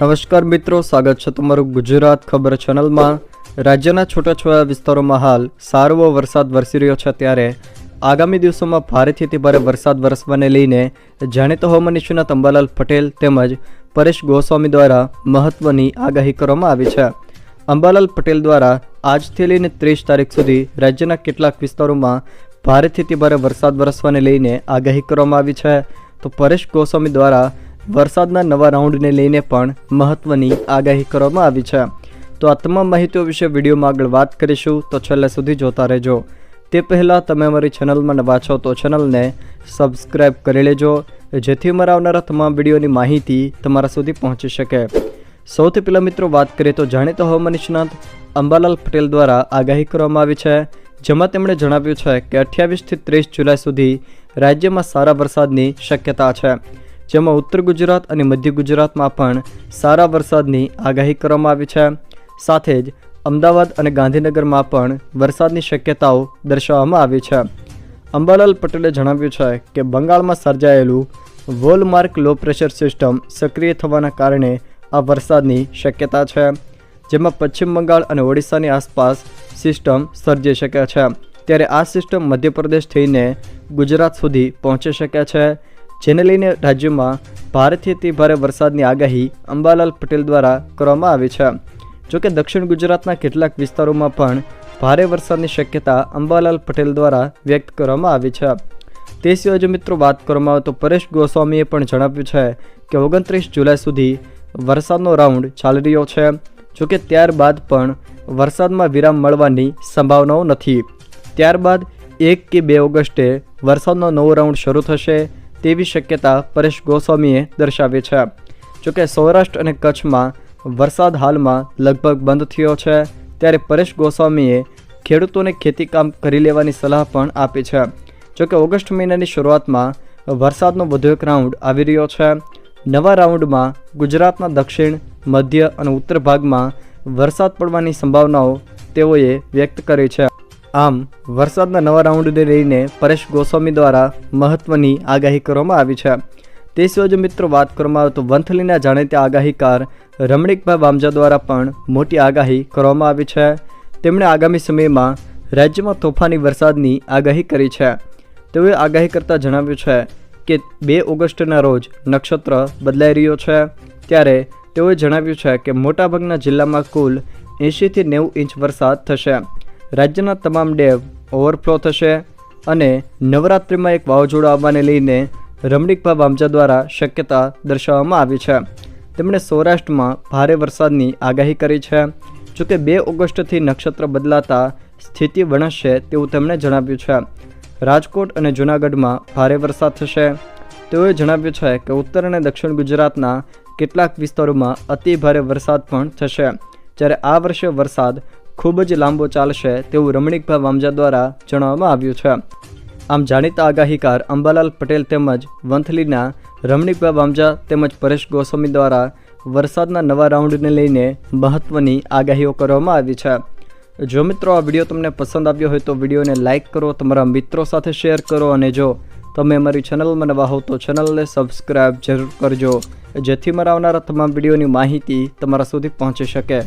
નમસ્કાર મિત્રો, સ્વાગત છે તમારું ગુજરાત ખબર ચેનલમાં. રાજ્યના છૂટાછવાયા વિસ્તારોમાં હાલ સારો વરસાદ વરસી રહ્યો છે ત્યારે આગામી દિવસોમાં ભારેથી ભારે વરસાદ વરસવાને લઈને જાણીતા હવામાન નિષ્ણાત અંબાલાલ પટેલ તેમજ પરેશ ગોસ્વામી દ્વારા મહત્વની આગાહી કરવામાં આવી છે. અંબાલાલ પટેલ દ્વારા આજથી લઈને ત્રીસ તારીખ સુધી રાજ્યના કેટલાક વિસ્તારોમાં ભારેથી ભારે વરસાદ વરસવાને લઈને આગાહી કરવામાં આવી છે. તો પરેશ ગોસ્વામી દ્વારા વરસાદના નવા રાઉન્ડને લઈને પણ મહત્વની આગાહી કરવામાં આવી છે. તો આ તમામ માહિતીઓ વિશે વિડીયોમાં આગળ વાત કરીશું, તો છેલ્લે સુધી જોતા રહેજો. તે પહેલાં તમે અમારી ચેનલમાં નવા છો તો ચેનલને સબસ્ક્રાઈબ કરી લેજો, જેથી અમારા આવનારા તમામ વિડીયોની માહિતી તમારા સુધી પહોંચી શકે. સૌથી પહેલાં મિત્રો વાત કરીએ તો જાણીતા હવામાન નિષ્ણાંત અંબાલાલ પટેલ દ્વારા આગાહી કરવામાં આવી છે, જેમાં તેમણે જણાવ્યું છે કે અઠ્યાવીસથી ત્રીસ જુલાઈ સુધી રાજ્યમાં સારા વરસાદની શક્યતા છે. જેમાં ઉત્તર ગુજરાત અને મધ્ય ગુજરાતમાં પણ સારા વરસાદની આગાહી કરવામાં આવી છે. સાથે જ અમદાવાદ અને ગાંધીનગરમાં પણ વરસાદની શક્યતાઓ દર્શાવવામાં આવી છે. અંબાલાલ પટેલે જણાવ્યું છે કે, બંગાળમાં સર્જાયેલું વોલમાર્ક લો પ્રેશર સિસ્ટમ સક્રિય થવાના કારણે આ વરસાદની શક્યતા છે, જેમાં પશ્ચિમ બંગાળ અને ઓડિશાની આસપાસ સિસ્ટમ સર્જી શકે છે. ત્યારે આ સિસ્ટમ મધ્યપ્રદેશ થઈને ગુજરાત સુધી પહોંચી શકે છે. જેને લઈને રાજ્યમાં ભારેથી અતિ ભારે વરસાદની આગાહી અંબાલાલ પટેલ દ્વારા કરવામાં આવી છે. જોકે દક્ષિણ ગુજરાતના કેટલાક વિસ્તારોમાં પણ ભારે વરસાદની શક્યતા અંબાલાલ પટેલ દ્વારા વ્યક્ત કરવામાં આવી છે. તે સિવાય જો મિત્રો વાત કરવામાં આવે તો પરેશ ગોસ્વામીએ પણ જણાવ્યું છે કે ઓગણત્રીસ જુલાઈ સુધી વરસાદનો રાઉન્ડ ચાલી રહ્યો છે. જોકે ત્યારબાદ પણ વરસાદમાં વિરામ મળવાની સંભાવનાઓ નથી. ત્યારબાદ એક કે બે ઓગસ્ટે વરસાદનો નવો રાઉન્ડ શરૂ થશે. તેવી શક્યતા પરેશ ગોસ્વામીએ દર્શાવી છે. જોકે સૌરાષ્ટ્ર અને કચ્છમાં વરસાદ હાલમાં લગભગ બંધ થયો છે, ત્યારે પરેશ ગોસ્વામીએ ખેડૂતોને ખેતીકામ કરી લેવાની સલાહ પણ આપી છે. જોકે ઓગસ્ટ મહિનાની શરૂઆતમાં વરસાદનો વધુ એક રાઉન્ડ આવી રહ્યો છે. નવા રાઉન્ડમાં ગુજરાતના દક્ષિણ, મધ્ય અને ઉત્તર ભાગમાં વરસાદ પડવાની સંભાવનાઓ તેઓએ વ્યક્ત કરી છે. આમ, વરસાદના નવા રાઉન્ડને લઈને પરેશ ગોસ્વામી દ્વારા મહત્વની આગાહી કરવામાં આવી છે. તે સિવાય જો મિત્રો વાત કરવામાં આવે તો વંથલીના જાણીતા આગાહીકાર રમણીકભાઈ વામજા દ્વારા પણ મોટી આગાહી કરવામાં આવી છે. તેમણે આગામી સમયમાં રાજ્યમાં તોફાની વરસાદની આગાહી કરી છે. તેઓએ આગાહી કરતાં જણાવ્યું છે કે બે ઓગસ્ટના રોજ નક્ષત્ર બદલાઈ રહ્યો છે. ત્યારે તેઓએ જણાવ્યું છે કે મોટાભાગના જિલ્લામાં કુલ એંશીથી નેવું ઇંચ વરસાદ થશે. રાજ્યના તમામ ડેમ ઓવરફ્લો થશે અને નવરાત્રિમાં એક વાવાઝોડું આવવાને લઈને રમણીકભાઈ વામજા દ્વારા શક્યતા દર્શાવવામાં આવી છે. તેમણે સૌરાષ્ટ્રમાં ભારે વરસાદની આગાહી કરી છે. જોકે બે ઓગસ્ટથી નક્ષત્ર બદલાતા સ્થિતિ વણસશે તેવું તેમણે જણાવ્યું છે. રાજકોટ અને જૂનાગઢમાં ભારે વરસાદ થશે. તેઓએ જણાવ્યું છે કે ઉત્તર અને દક્ષિણ ગુજરાતના કેટલાક વિસ્તારોમાં અતિ ભારે વરસાદ પણ થશે. જ્યારે આ વર્ષે વરસાદ ખૂબ જ લાંબો ચાલશે તેવું રમણીકભાઈ વામજા દ્વારા જણાવવામાં આવ્યું છે. આમ જાણીતા આગાહીકાર અંબાલાલ પટેલ તેમજ વંથલીના રમણીકભાઈ વામજા તેમજ પરેશ ગોસ્વામી દ્વારા વરસાદના નવા રાઉન્ડને લઈને મહત્ત્વની આગાહીઓ કરવામાં આવી છે. જો મિત્રો આ વીડિયો તમને પસંદ આવ્યો હોય તો વિડીયોને લાઇક કરો, તમારા મિત્રો સાથે શેર કરો અને જો તમે અમારી ચેનલમાં નવા હો તો ચેનલને સબસ્ક્રાઈબ જરૂર કરજો, જેથી મારા આવનારા તમામ વિડીયોની માહિતી તમારા સુધી પહોંચી શકે.